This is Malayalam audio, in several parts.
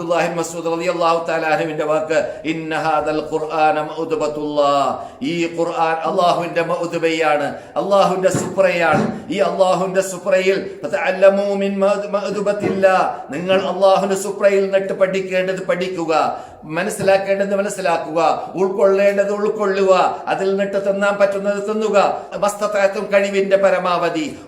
അബ്ദുല്ലാഹിൻ മസൂദ് റളിയല്ലാഹു തആല അൻഹുവിന്റെ വാക്ക് ഇന്ന ഹാദൽ ഖുർആന ഈ ഖുർആൻ അല്ലാഹുവിന്റെ മൗദബയാണ് അല്ലാഹുവിന്റെ സുപ്രയാണ്. ഈ അല്ലാഹുവിന്റെ സുപ്രയിൽ നിങ്ങൾ അല്ലാഹുവിന്റെ സുപ്രയിൽ നിന്നിട്ട് പഠിക്കേണ്ടത് പഠിക്കുക. മനസ്സിലാക്കേണ്ടത് മനസ്സിലാക്കുക ഉൾക്കൊള്ളേണ്ടത് ഉൾക്കൊള്ളുക അതിൽ നിന്നിട്ട് തിന്നാൻ പറ്റുന്നത് തിന്നുക. മസ്തത്തായത്തും കഴിവിന്റെ പരമാവധി.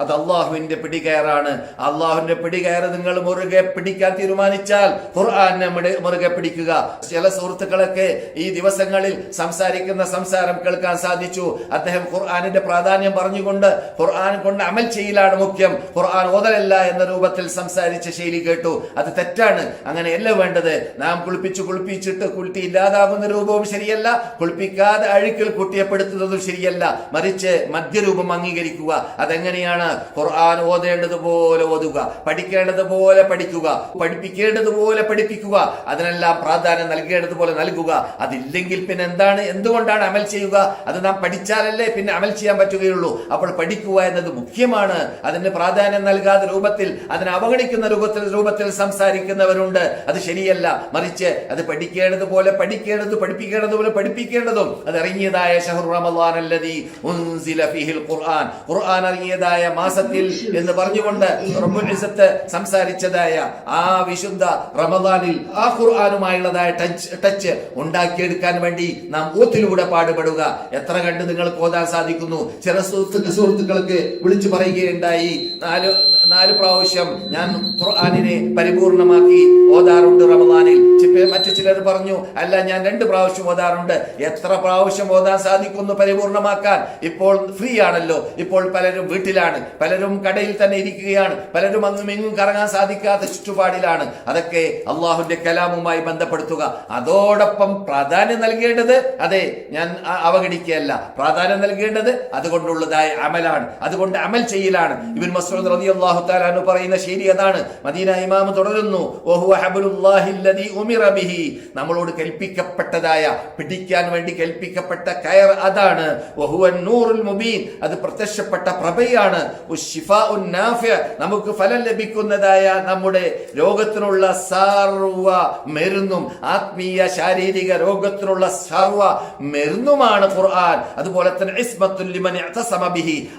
അത് അള്ളാഹുവിന്റെ പിടികയറാണ്. അള്ളാഹുവിന്റെ പിടികയറ് നിങ്ങൾ മുറുകെ പിടിക്കാൻ തീരുമാനിച്ചാൽ ഖുർആൻ മുറുകെ പിടിക്കുക. ചില സുഹൃത്തുക്കളൊക്കെ ഈ ദിവസങ്ങളിൽ സംസാരിക്കുന്ന സംസാരം കേൾക്കാൻ സാധിച്ചു. അദ്ദേഹം ഖുർആാനിന്റെ പ്രാധാന്യം പറഞ്ഞുകൊണ്ട് ഖുർആൻ കൊണ്ട് അമൽ ചെയ്യലാണ് മുഖ്യം. ഖുർആൻ ഓതലല്ല എന്ന രൂപത്തിൽ സംസാരിച്ച ശൈലി കേട്ടു. അത് തെറ്റാണ്. അങ്ങനെയല്ല വേണ്ടത്. നാം കുളിപ്പിച്ചു കുളിപ്പിച്ചിട്ട് കുട്ടി ഇല്ലാതാകുന്ന രൂപവും ശരിയല്ല. കുളിപ്പിക്കാതെ അഴുക്കിൽ കുട്ടിയപ്പെടുത്തുന്നതും ശരിയല്ല. മറിച്ച് മധ്യരൂപം അംഗീകരിക്കുക. അതെങ്ങനെയാണ്? ഖുർആൻ ഓതേണ്ടതുപോലെ ഓതുക. പഠിക്കേണ്ടതുപോലെ പഠിക്കുക. പഠിപ്പിക്കേണ്ടതുപോലെ പഠിപ്പിക്കുക. അതിനെല്ലാം പ്രാധാന്യം നൽകേണ്ടതുപോലെ നൽകുക. അതില്ലെങ്കിൽ പിന്നെ എന്താണ്? എന്തുകൊണ്ടാണ് അമൽ ചെയ്യുക? അത് നാം പഠിച്ചാലല്ലേ പിന്നെ അമൽ ചെയ്യാൻ പറ്റുകയുള്ളൂ. അപ്പോൾ പഠിക്കുക എന്നത് മുഖ്യമാണ്. അതിന് പ്രാധാന്യം നൽകാതെ രൂപത്തിൽ അതിനെ അവഗണിക്കുന്ന രൂപത്തിൽ രൂപത്തിൽ സംസാരിക്കുന്നവരുണ്ട്. അത് ശരിയല്ല. മറിച്ച് അത് പഠിക്കേണ്ടതുപോലെ പഠിക്കേണ്ടത് പഠിപ്പിക്കേണ്ടതുപോലെ പഠിപ്പിക്കേണ്ടതും. അത് ഇറങ്ങിയതായ ഉൻസില ഫിഹിൽ ഖുർആൻ. ഇറങ്ങിയതായ മാസത്തിൽ എന്ന് പറഞ്ഞുകൊണ്ട് സംസാരിച്ചതായ ആ വിശുദ്ധ റമദാനിൽ ആ ഖുർആാനുമായുള്ളതായ ടച്ച് ടച്ച് ഉണ്ടാക്കിയെടുക്കാൻ വേണ്ടി നാം ഊത്തിലൂടെ പാടുപെടുക. എത്ര കണ്ട് നിങ്ങൾ ഓതാൻ സാധിക്കുന്നു? ചില സുഹൃത്തുക്കൾ സുഹൃത്തുക്കൾക്ക് വിളിച്ചു പറയുകയുണ്ടായി. നാല് നാല് പ്രാവശ്യം ഞാൻ ഖുർആാനിനെ പരിപൂർണമാക്കി ഓതാറുണ്ട് റമദാനിൽ. മറ്റു ചിലർ പറഞ്ഞു അല്ല ഞാൻ രണ്ട് പ്രാവശ്യം ഓതാറുണ്ട്. എത്ര പ്രാവശ്യം ഓതാൻ സാധിക്കുന്നു പരിപൂർണമാക്കാൻ? ഇപ്പോൾ ഫ്രീ ആണല്ലോ. ഇപ്പോൾ പലരും വീട്ടിലാണ്. പലരും കടയിൽ തന്നെ ഇരിക്കുകയാണ്. പലരും അങ്ങും ഇങ്ങും കറങ്ങാൻ സാധിക്കാത്ത ചുറ്റുപാടിലാണ്. അതൊക്കെ അള്ളാഹുന്റെ കലാമുമായി ബന്ധപ്പെടുത്തുക. അതോടൊപ്പം പ്രാധാന്യം നൽകേണ്ടത് അതെ ഞാൻ അവഗണിക്കുകയല്ല. പ്രാധാന്യം നൽകേണ്ടത് അതുകൊണ്ടുള്ളതായ അമലാണ്. അതുകൊണ്ട് അമൽ ചെയ്യലാണ്. ഇബിൻ മസ്ഊദ് റളിയല്ലാഹു അൻഹു പറയുന്ന ശരി അതാണ്. മദീന ഇമാം തുടരുന്നു. നമ്മളോട് കൽപ്പിക്കപ്പെട്ടതായ പിടിക്കാൻ വേണ്ടി കൽപ്പിക്കപ്പെട്ട കയർ അതാണ്. മുബീൻ. അത് പ്രത്യക്ഷപ്പെട്ട പ്രഭയാണ്. നമുക്ക് ഫലം ലഭിക്കുന്നതായ നമ്മുടെ രോഗത്തിനുള്ള സർവ മരുന്നും ആത്മീയ ശാരീരിക രോഗത്തിനുള്ള സർവ മരുന്നുമാണ് ഖുർആൻ. അതുപോലെ തന്നെ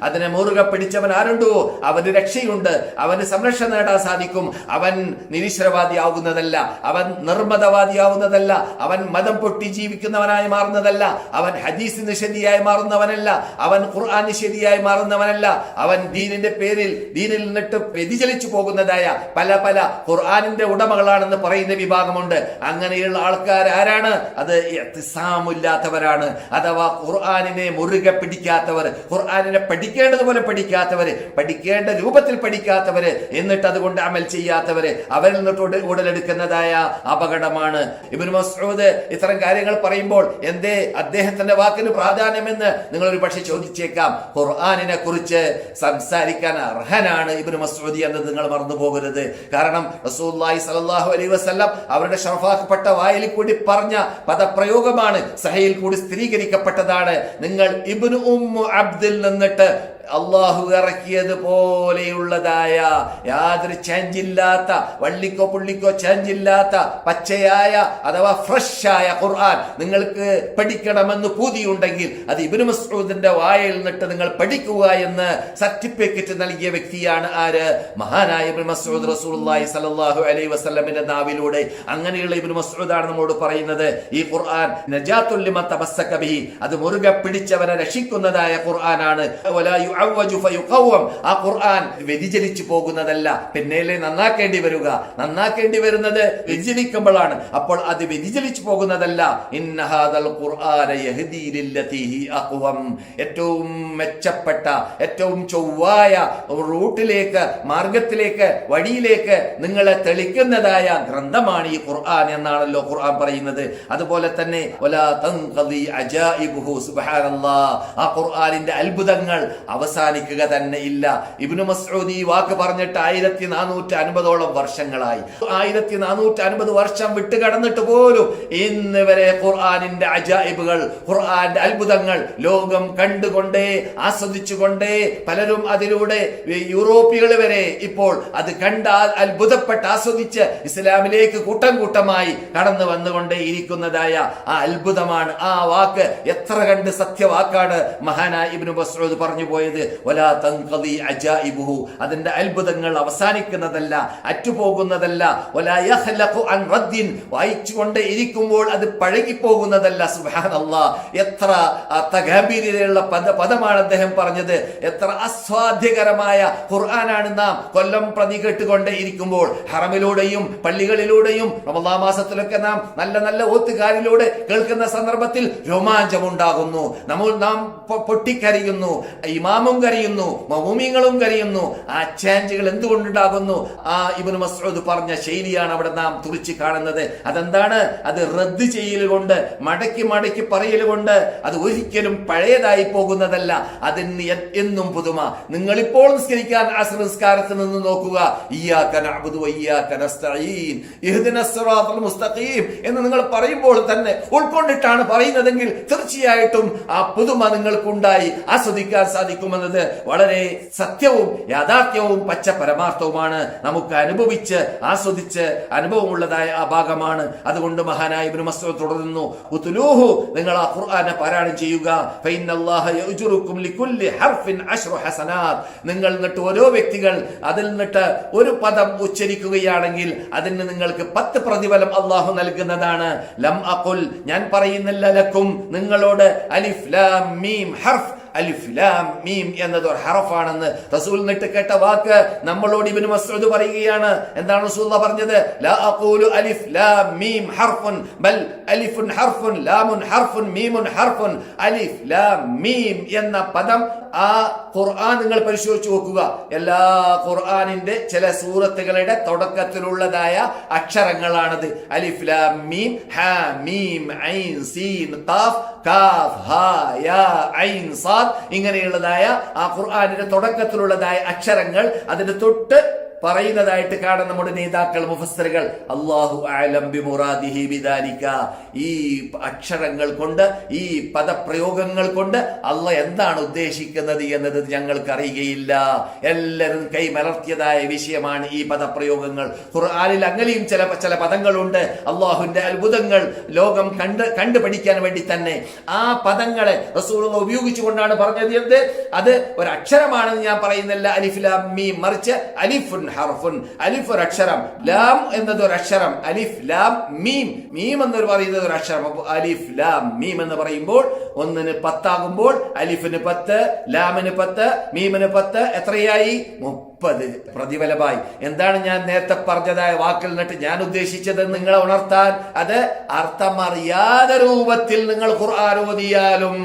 അതിനെ മുറുകെ പിടിച്ചവൻ ആരുണ്ടോ? അവന് രക്ഷയുണ്ട്. അവന് സംരക്ഷണം നേടാൻ സാധിക്കും. അവൻ നിരീശ്വരവാദിയാവുന്നതല്ല. അവൻ നിർമ്മതവാദിയാവുന്നതല്ല അവൻ മതം പൊട്ടി ജീവിക്കുന്നവനായി മാറുന്നതല്ല. അവൻ ഹദീസ് നിഷേധിയായി മാറുന്നവനല്ല. അവൻ ഖുർആൻ നിഷേധിയായി മാറുന്നവനല്ല. അവൻ ദീനിന്റെ പേരിൽ ദീനിൽ നിന്നിട്ട് വ്യതിചലിച്ചു പോകുന്നതായ പല പല ഖുർആാനിന്റെ ഉടമകളാണെന്ന് പറയുന്ന വിഭാഗമുണ്ട്. അങ്ങനെയുള്ള ആൾക്കാർ ആരാണ്? അത് ഇത്തിസാമില്ലാത്തവരാണ് അഥവാ ഖുർആാനിനെ മുറുകെ പിടിക്കാത്തവർ. ഖുർആാനിനെ പഠിക്കേണ്ടതുപോലെ പഠിക്കാത്തവർ. പഠിക്കേണ്ട രൂപത്തിൽ പഠിക്കാത്തവര് എന്നിട്ട് അതുകൊണ്ട് അമൽ ചെയ്യാത്തവര് അവരിൽ നിന്നിട്ട് ഉടലെടുക്കുന്നതായ അപകടമാണ്. ഇബിൻ മസൂദ് ഇത്തരം കാര്യങ്ങൾ പറയുമ്പോൾ എന്തേ അദ്ദേഹത്തിന്റെ വാക്കിന് പ്രാധാന്യമെന്ന് നിങ്ങൾ ഒരു പക്ഷെ ചോദിച്ചേക്കാം. ഖുർആാനിനെ കുറിച്ച് സംസാരിക്കാൻ അർഹനാണ് ഇബിൻ മസ്ഊദി എന്നത് നിങ്ങൾ മറന്നു പോകരുത്. കാരണം റസൂല്ലായി സലാഹു അലൈ വസല്ലം അവരുടെ ഷറഫാക്കപ്പെട്ട വായിൽ കൂടി പറഞ്ഞ പദപ്രയോഗമാണ് സഹയിൽ കൂടി സ്ഥിരീകരിക്കപ്പെട്ടതാണ്. നിങ്ങൾ ഇബ്നു ഉമ്മു അബ്ദിൽ നിന്നിട്ട് അള്ളാഹു ഇറക്കിയത് പോലെയുള്ളതായ യാതൊരു ചേഞ്ചില്ലാത്ത വള്ളിക്കോ പുള്ളിക്കോ ചേഞ്ചില്ലാത്ത പച്ചയായ അഥവാ ഫ്രഷ് ആയ ഖുർആൻ നിങ്ങൾക്ക് പഠിക്കണമെന്ന് പൂതിയുണ്ടെങ്കിൽ അത് ഇബ്നു മസ്ഊദിന്റെ വായിൽ നിന്നിട്ട് നിങ്ങൾ പഠിക്കുക എന്ന് സർട്ടിഫിക്കറ്റ് നൽകിയ വ്യക്തിയാണ് ആര്? മഹാനായ ഇബിൻ മസ്ഊദ് റസൂലുള്ളാഹി സ്വല്ലല്ലാഹു അലൈഹി വസ്ലമിന്റെ നാവിലൂടെ. അങ്ങനെയുള്ള ഇബ്നു മസ്ഊദാണ് നമ്മോട് പറയുന്നത്. ഈ ഖുർആൻ നജാത്തുൽ ലിമൻ തമസ്സക ബിഹി അത് മുറുകെ പിടിച്ചവനെ രക്ഷിക്കുന്നതായ ഖുർആനാണ്. ഫയുഖവ്വം ആ ഖുർആൻ വ്യതിചലിച്ചു പോകുന്നതല്ല. പിന്നെ നന്നാക്കേണ്ടി വരിക. നന്നാക്കേണ്ടി വരുന്നത് വ്യതിചലിക്കുമ്പോഴാണ്. അപ്പോൾ അത് വ്യതിചലിച്ചു പോകുന്നതല്ല. ഏറ്റവും മെച്ചപ്പെട്ട ഏറ്റവും ചൊവ്വായ റൂട്ടിലേക്ക് മാർഗത്തിലേക്ക് വഴിയിലേക്ക് നിങ്ങളെ തെളിക്കുന്നതായ ഗ്രന്ഥമാണ് ഈ ഖുർആൻ എന്നാണല്ലോ ഖുർആൻ പറയുന്നത്. അതുപോലെ തന്നെ ആ ഖുർആാനിന്റെ അത്ഭുതങ്ങൾ അവസാനിക്കുക തന്നെ ഇല്ല. ഇബ്നു മസ്ഊദ് ഈ വാക്ക് പറഞ്ഞിട്ട് ആയിരത്തി നാനൂറ്റി അൻപതോളം വർഷങ്ങളായി. ആയിരത്തി നാനൂറ്റി അൻപത് വർഷം വിട്ട് കടന്നിട്ട് പോലും ഇന്ന് വരെ ഖുർആാനിന്റെ അജായിബുകൾ ഖുർആാന്റെ അത്ഭുതങ്ങൾ ലോകം കണ്ടുകൊണ്ടേ ആസ്വദിച്ചുകൊണ്ടേ പലരും അതിലൂടെ യൂറോപ്പികൾ വരെ ഇപ്പോൾ അത് കണ്ടാൽ അത്ഭുതപ്പെട്ട് ആസ്വദിച്ച് ഇസ്ലാമിലേക്ക് കൂട്ടം കൂട്ടമായി കടന്നു വന്നുകൊണ്ടേ ഇരിക്കുന്നതായ ആ അത്ഭുതമാണ് ആ വാക്ക്. എത്ര കണ്ട് സത്യവാക്കാണ് മഹാനായ ഇബ്നു മസ്ഊദ് പറഞ്ഞു പോയത്? വലാ തങ്കതി അജായിബുഹു. അതിന്റെ അത്ഭുതങ്ങൾ അവസാനിക്കുന്നതല്ല അറ്റുപോകുന്നതല്ല. ഒലാ യഹ്ലഖു അൻ റദ്ദിൻ. വായിച്ചുകൊണ്ട് ഇരിക്കുമ്പോൾ അത് പഴകിപ്പോകുന്നതല്ല. സുബ്ഹാനല്ലാ. എത്ര തഗാംഭീര്യതയുള്ള പദ പദമാണ് അദ്ദേഹം പറഞ്ഞത്. എത്ര അസ്വാധ്യകരമായ ഖുർആനാണ് നാം കൊല്ലം പ്രതി കേട്ടുകൊണ്ട് ഇരിക്കുമ്പോൾ ഹറമിലൂടെയും പള്ളികളിലൂടെയും റമദാ മാസത്തിലൊക്കെ നാം നല്ല നല്ല ഓത്തുകാരിലൂടെ കേൾക്കുന്ന സന്ദർഭത്തിൽ രോമാഞ്ചമുണ്ടാകുന്നു. നമ്മൾ നാം പൊട്ടിക്കരയുന്നു. പൊട്ടിക്കരയുന്നു ഇമാമും കരയുന്നു മൗമീങ്ങളും കരയുന്നു. ആ ചാഞ്ചുകൾ എന്തുകൊണ്ടുണ്ടാകുന്നു? ആ ഇബ്നു മസ്ഊദ് പറഞ്ഞ ശൈലിയാണ് അവിടെ നാം തുറിച്ച് കാണുന്നത്. അതെന്താണ്? അത് റദ്ദ് ചെയ്യൽ കൊണ്ട് മടക്കി മടക്കി പറയൽ കൊണ്ട് അത് ഒരിക്കലും പഴയതായി പോകുന്നതല്ല. അതിന് എന്നും പുതുമ. നിങ്ങളിപ്പോൾ നിസ്കരിക്കാൻ അസർ നിസ്കാരത്തിൽ നിന്ന് നോക്കുക. എന്ന് നിങ്ങൾ പറയുമ്പോൾ തന്നെ ഉൾക്കൊണ്ടിട്ടാണ് പറയുന്നതെങ്കിൽ തീർച്ചയായിട്ടും ആ പുതുമ നിങ്ങൾക്കുണ്ടായി. ആസ്വദിക്കാൻ സാധിക്കുമെന്നത് വളരെ സത്യവും യാഥാർത്ഥ്യവും പച്ച പരമാർത്ഥവുമാണ്. നമുക്ക് അനുഭവിച്ച് ആസ്വദിച്ച് അനുഭവമുള്ളതായ ആ ഭാഗമാണ്. അതുകൊണ്ട് മഹാനായ ഇബ്നു മസ്ഊദ് തുടരുന്നു ഉത്ലൂഹു നിങ്ങൾ ആ ഖുർആനെ പാരായണം ചെയ്യുക. ലികുല്ലി ഹർഫിൻ ഹസനാത്. നിങ്ങൾ എന്നിട്ട് ഓരോ വ്യക്തികൾ അതിൽ നിന്നിട്ട് ഒരു പദം ഉച്ചരിക്കുകയാണെങ്കിൽ അതിന് നിങ്ങൾക്ക് പത്ത് പ്രതിഫലം അള്ളാഹു നൽകുന്നതാണ്. ലം അഖുൽ ഞാൻ പറയുന്നില്ല ലക്കും. നിങ്ങളോട് അലിഫ് ലാം മീം ഹർഫ് അലിഫ് ലാം മീം എന്നത് ഒരു ഹറഫാണെന്ന് റസൂൽ നിട്ട് കേട്ട വാക്ക് നമ്മളോട് ഇബ്നു മസ്ഊദ് പറയുകയാണ്. എന്താണ് റസൂൽ പറഞ്ഞത്? ലാ അഖൂലു അലിഫ് ലാം മീം ഹർഫുൻ ബൽ അലിഫുൻ ഹർഫുൻ ലാമുൻ ഹർഫുൻ മീമുൻ ഹർഫുൻ അലിഫ് ലാം മീം എന്ന പദം ആ ഖുർആൻ നിങ്ങൾ പരിശോധിച്ച് നോക്കുക. എല്ലാ ഖുർആനിന്റെ ചില സൂറത്തുകളുടെ തുടക്കത്തിലുള്ളതായ അക്ഷരങ്ങളാണത്. അലിഫ് ലാം മീം ഹാ മീം ഐൻ സീൻ ഖാഫ് യാ ഐൻ ഇങ്ങനെയുള്ളതായ ആ ഖുർആാനിന്റെ തുടക്കത്തിലുള്ളതായ അക്ഷരങ്ങൾ അതിന്റെ തൊട്ട് പറയുന്നതായിട്ട് കാണാം നമ്മുടെ നേതാക്കൾ മുഫസ്സറുകൾ. അള്ളാഹു ഈ അക്ഷരങ്ങൾ കൊണ്ട് ഈ പദപ്രയോഗങ്ങൾ കൊണ്ട് അള്ള എന്താണ് ഉദ്ദേശിക്കുന്നത് എന്നത് ഞങ്ങൾക്ക് അറിയുകയില്ല എല്ലാവരും കൈമലർത്തിയതായ വിഷയമാണ് ഈ പദപ്രയോഗങ്ങൾ. ഖുർആാനിൽ അങ്ങനെയും ചില ചില പദങ്ങളുണ്ട്. അള്ളാഹുവിന്റെ അത്ഭുതങ്ങൾ ലോകം കണ്ട് കണ്ടുപഠിക്കാൻ വേണ്ടി തന്നെ. ആ പദങ്ങളെ റസൂലുള്ള ഉപയോഗിച്ചുകൊണ്ടാണ് പറഞ്ഞത് എന്ത്? അത് ഒരു അക്ഷരമാണെന്ന് ഞാൻ പറയുന്നില്ല. അലിഫ് ലാം മീം മറിച്ച് അലിഫുൻ ഹർഫുൻ അലിഫ് ഒരു അക്ഷരം ലാം എന്നത് ഒരു അക്ഷരം അലിഫ് ലാം മീം. മീം എന്ന് പറയുന്നത് ഒരു അക്ഷരം അലിഫ് ലാം മീം എന്ന് പറയുമ്പോൾ ഒന്നിന് പത്താകുമ്പോൾ അലിഫിന് പത്ത് ലാമിന് പത്ത് മീമിന് പത്ത് എത്രയായി? മുപ്പത്. പ്രതിഫലമായി. എന്താണ് ഞാൻ നേരത്തെ പറഞ്ഞതായ വാക്കിൽ നിന്നിട്ട് ഞാൻ ഉദ്ദേശിച്ചത് നിങ്ങളെ ഉണർത്താൻ? അത് അർത്ഥമറിയാതെ രൂപത്തിൽ നിങ്ങൾ ഖുർആൻ ഓതിയാലും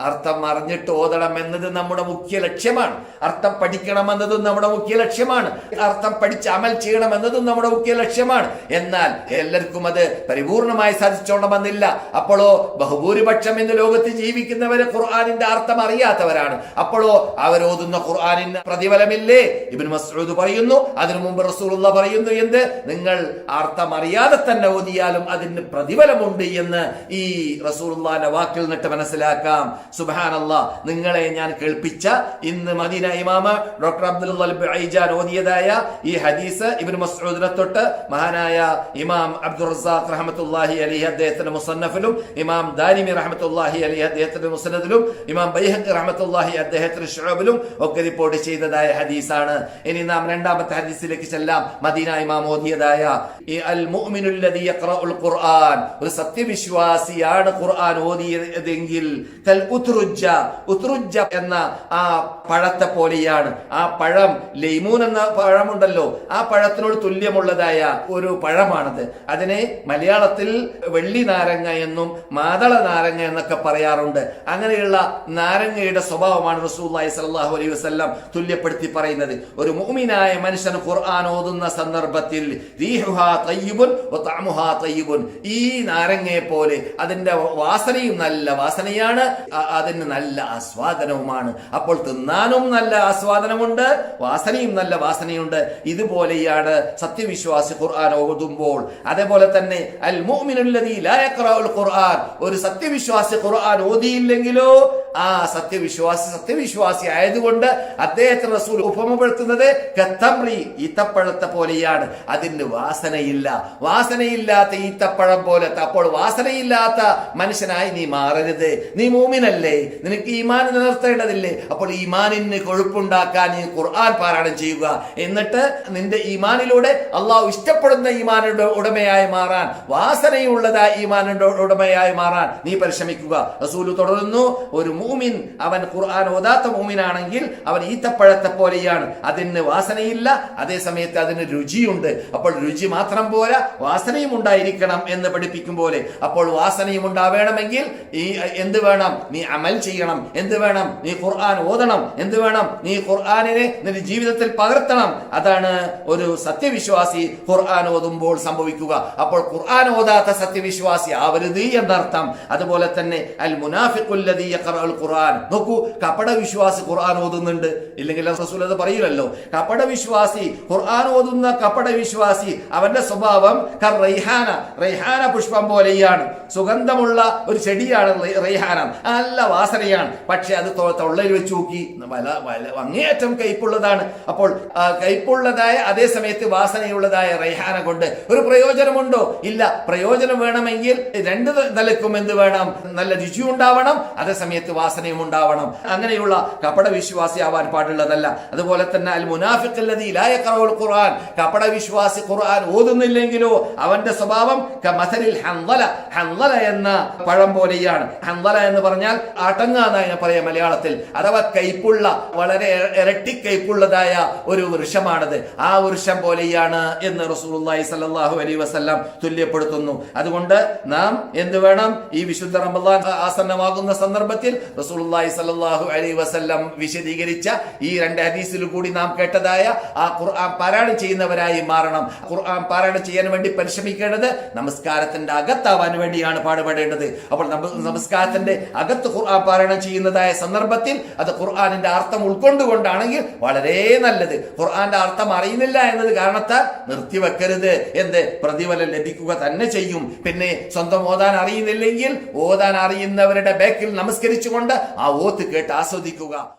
അർത്ഥം അറിഞ്ഞിട്ട് ഓതണം എന്നത് നമ്മുടെ മുഖ്യ ലക്ഷ്യമാണ്. അർത്ഥം പഠിക്കണം എന്നതും നമ്മുടെ മുഖ്യ ലക്ഷ്യമാണ്. അർത്ഥം പഠിച്ച് അമൽ ചെയ്യണം എന്നതും നമ്മുടെ മുഖ്യ ലക്ഷ്യമാണ്. എന്നാൽ എല്ലാവർക്കും അത് പരിപൂർണമായി സാധിച്ചോണമെന്നില്ല അപ്പോഴോ ബഹുഭൂരിപക്ഷം ഇന്ന് ലോകത്ത് ജീവിക്കുന്നവരെ ഖുർആാനിന്റെ അർത്ഥം അറിയാത്തവരാണ്. അപ്പോഴോ അവരോതുന്ന ഖുർആാനിന് പ്രതിഫലമില്ലേ? ഇബിൻ മസ്ഊദ് പറയുന്നു അതിനു മുമ്പ് റസൂലുള്ള പറയുന്നു എന്ത്? നിങ്ങൾ അർത്ഥം അറിയാതെ തന്നെ ഓതിയാലും അതിന് പ്രതിഫലമുണ്ട് എന്ന് ഈ റസൂലുള്ളാന്റെ വാക്കിൽ നിന്നിട്ട് മനസ്സിലാക്കാം. സുബാനല്ല നിങ്ങളെ ഞാൻ കേൾപ്പിച്ച ഇന്ന് മദീന ഇമാമ ഡോക്ടർ അബ്ദുൽ ഐജാൻ ഓതിയതായ ഈ ഹദീസ് ഇബ്നു മസ്ഊദിനെ തൊട്ട് മഹാനായ ഇമാം അബ്ദുൾ റസാഖ് റഹ്മത്തുള്ളാഹി അലി അദ്ദേഹത്തിന്റെ മുസന്നഫിലും ഇമാം ദാനിമി റഹ്മത്തുള്ളാഹി അലി അദ്ദേഹത്തിന്റെ മുസന്നദിലും ഇമാം ബൈഹഖി റഹ്മത്തുള്ളാഹി അദ്ദേഹത്തിന്റെ ഷുഹബിലും ഒക്കെ റിപ്പോർട്ട് ചെയ്തതായ ഹദീസാണ്. ഇനി നാം രണ്ടാമത്തെ ഹദീസിലേക്ക് ചെല്ലാം. മദീന ഇമാം ഓതിയതായ ഈ അൽ മുഅ്മിനുല്ലദീ യഖ്റഉൽ ഖുർആൻ ഒരു സത്യവിശ്വാസിയാണ് ഖുർആൻ ഓതിയതെങ്കിൽ കൽ ഉത്രുജ്ജ ഉത്രുജ എന്ന ആ പഴത്തെ പോലെയാണ്. ആ പഴം ലൈമൂൻ എന്ന പഴമുണ്ടല്ലോ ആ പഴത്തിനോട് തുല്യമുള്ളതായ ഒരു പഴമാണത്. അതിനെ മലയാളത്തിൽ വെള്ളി നാരങ്ങ എന്നും മാതള നാരങ്ങ എന്നൊക്കെ പറയാറുണ്ട്. അങ്ങനെയുള്ള നാരങ്ങയുടെ സ്വഭാവമാണ് റസൂല്ലായി സല്ലാഹു അലൈഹി വസല്ലം തുല്യപ്പെടുത്തി പറയുന്നത്. ഒരു മുഅ്മിനായ മനുഷ്യൻ ഖുർആൻ ഓതുന്ന സന്ദർഭത്തിൽ ഈ നാരങ്ങയെ പോലെ അതിന്റെ വാസനയും നല്ല വാസനയാണ്. അതിന് നല്ല ആസ്വാദനവുമാണ്. അപ്പോൾ തിന്നാനും നല്ല ആസ്വാദനമുണ്ട് വാസനയും നല്ല വാസനയുണ്ട്. ഇതുപോലെയാണ് സത്യവിശ്വാസി ഖുർആൻ ഓതുമ്പോൾ. അതേപോലെ തന്നെ അൽ യഖറഉൽ ഖുർആൻ. ഒരു സത്യവിശ്വാസി ഖുർആൻ ഓതിയില്ലെങ്കിലോ ആ സത്യവിശ്വാസി സത്യവിശ്വാസി ആയതുകൊണ്ട് അദ്ദേഹത്തെ റസൂൽ ഉപമപ്പെടുത്തുന്നത് കത്തമ്രി ഈത്തപ്പഴത്തെ പോലെയാണ്. അതിന് വാസനയില്ല. വാസനയില്ലാത്ത ഈത്തപ്പഴം പോലെ അപ്പോൾ വാസനയില്ലാത്ത മനുഷ്യനായി നീ മാറരുത്. നീ മൂമിനല്ലേ? നിനക്ക് ഈമാൻ നിലനിർത്തേണ്ടതില്ലേ? അപ്പോൾ ഈമാനിന് കൊഴുപ്പുണ്ടാക്കാൻ നീ ഖുർആൻ പാരായണം ചെയ്യുക. എന്നിട്ട് നിന്റെ ഈമാനിലൂടെ അള്ളാഹു ഇഷ്ടപ്പെടുന്ന ഈമാനുടെ ഉടമയായി മാറാൻ വാസനയുള്ളതായി ഈമാനുടെ ഉടമയായി മാറാൻ നീ പരിശ്രമിക്കുക. റസൂൽ തുടരുന്നു. ഒരു മൂമിൻ അവൻ ഖുർആൻ ഓതാത്ത മൂമിനാണെങ്കിൽ അവൻ ഈത്തപ്പഴത്തെ പോലെയാണ്. അതിന് വാസനയില്ല അതേ സമയത്ത് അതിന് രുചിയുണ്ട്. അപ്പോൾ രുചി മാത്രം പോരാ വാസനയും ഉണ്ടായിരിക്കണം എന്ന് പഠിപ്പിക്കും പോലെ. അപ്പോൾ വാസനയും ഉണ്ടാവേണമെങ്കിൽ ഈ എന്ത് വേണം? നീ അമൽ ചെയ്യണം. എന്ത് വേണം? നീ ഖുർആൻ ഓതണം. എന്ത് വേണം? നീ ഖുർആാനിനെ നിന്റെ ജീവിതത്തിൽ പകർത്തണം. അതാണ് ഒരു സത്യവിശ്വാസി ഖുർആൻ ഓതുമ്പോൾ സംഭവിക്കുക. അപ്പോൾ ഖുർആൻ ഓതാത്ത സത്യവിശ്വാസി ആവരുത് എന്നർത്ഥം. അതുപോലെ തന്നെ അൽ മുനാഫിഖുല്ലദീ ഖുർആൻ. നോക്കൂ കപട വിശ്വാസി ഖുർആൻ ഓതുന്നുണ്ട്. ഇല്ലെങ്കിൽ റസൂൽ അത് പറയില്ലല്ലോ. കപട വിശ്വാസി ഖുർആൻ ഓതുന്ന കപട വിശ്വാസി അവന്റെ സ്വഭാവം കർ റൈഹാന. റൈഹാന പുഷ്പം പോലെയാണ്. സുഗന്ധമുള്ള ഒരു ചെടിയാണ് റൈഹാന. നല്ല വാസനയാണ്. പക്ഷെ അത് തൊള്ളയിൽ വെച്ച് നോക്കി അങ്ങേയറ്റം കയ്പുള്ളതാണ്. അപ്പോൾ കയ്പുള്ളതായ അതേ സമയത്ത് വാസനയുള്ളതായ റൈഹാന കൊണ്ട് ഒരു പ്രയോജനമുണ്ടോ? ഇല്ല. പ്രയോജനം വേണമെങ്കിൽ രണ്ട് നിലക്കും എന്ത് വേണം? നല്ല രുചി ഉണ്ടാവണം അതേ സമയത്ത് വാസനയും ഉണ്ടാവണം. അങ്ങനെയുള്ള കപട വിശ്വാസി ആവാൻ പാടുള്ളതല്ല. അതുപോലെ തന്നെ അൽ മുനാഫിഖല്ലദീ ലാ യഖറഉൽ ഖുർആൻ. കപട വിശ്വാസി ഖുർആൻ ഓതുന്നില്ലെങ്കിലോ അവന്റെ സ്വഭാവം കമസലിൽ ഹൻദല ഹൻദല എന്ന പഴം പോലെയാണ്. ഹൻദല എന്ന് പറഞ്ഞാൽ എന്നാണ് പറയാം മലയാളത്തിൽ. അഥവാ കയ്പുള്ള വളരെ ഇരട്ടി കയ്പുള്ളതായ ഒരു വൃക്ഷമാണത്. ആ വൃക്ഷം പോലെയാണ് എന്ന് റസൂലുള്ളാഹി സ്വല്ലല്ലാഹു അലൈഹി വസല്ലം തുല്യപ്പെടുത്തുന്നു. അതുകൊണ്ട് നാം എന്ത് വേണം? ഈ വിശുദ്ധ റമദാൻ ആസന്നമാകുന്ന സന്ദർഭത്തിൽ റസൂലുള്ളാഹി സ്വല്ലല്ലാഹു അലൈഹി വസല്ലം വിശദീകരിച്ച ഈ രണ്ട് ഹദീസിൽ കൂടി നാം കേട്ടതായ ആ ഖുർആൻ പാരായണം ചെയ്യുന്നവരായി മാറണം. ഖുർആൻ പാരായണം ചെയ്യാൻ വേണ്ടി പരിശ്രമിക്കേണ്ടത് നമസ്കാരത്തിന്റെ അകത്താവാൻ വേണ്ടിയാണ് പാടുപെടേണ്ടത്. അപ്പോൾ നമസ്കാരത്തിന്റെ അകത്ത് ഖുർആൻ പാരായണം ചെയ്യുന്നതായ സന്ദർഭത്തിൽ അത് ഖുർആാനിന്റെ അർത്ഥം ഉൾക്കൊണ്ടുകൊണ്ടാണെങ്കിൽ വളരെ നല്ലത്. ഖുർആന്റെ അർത്ഥം അറിയുന്നില്ല എന്നത് കാരണത്താൽ നിർത്തിവെക്കരുത്. എന്ത്? പ്രതിഫലം ലഭിക്കുക തന്നെ ചെയ്യും. പിന്നെ സ്വന്തം ഓതാൻ അറിയുന്നില്ലെങ്കിൽ ഓതാൻ അറിയുന്നവരുടെ ബാക്കിൽ നമസ്കരിച്ചുകൊണ്ട് ആ ഓത്ത് കേട്ട് ആസ്വദിക്കുക.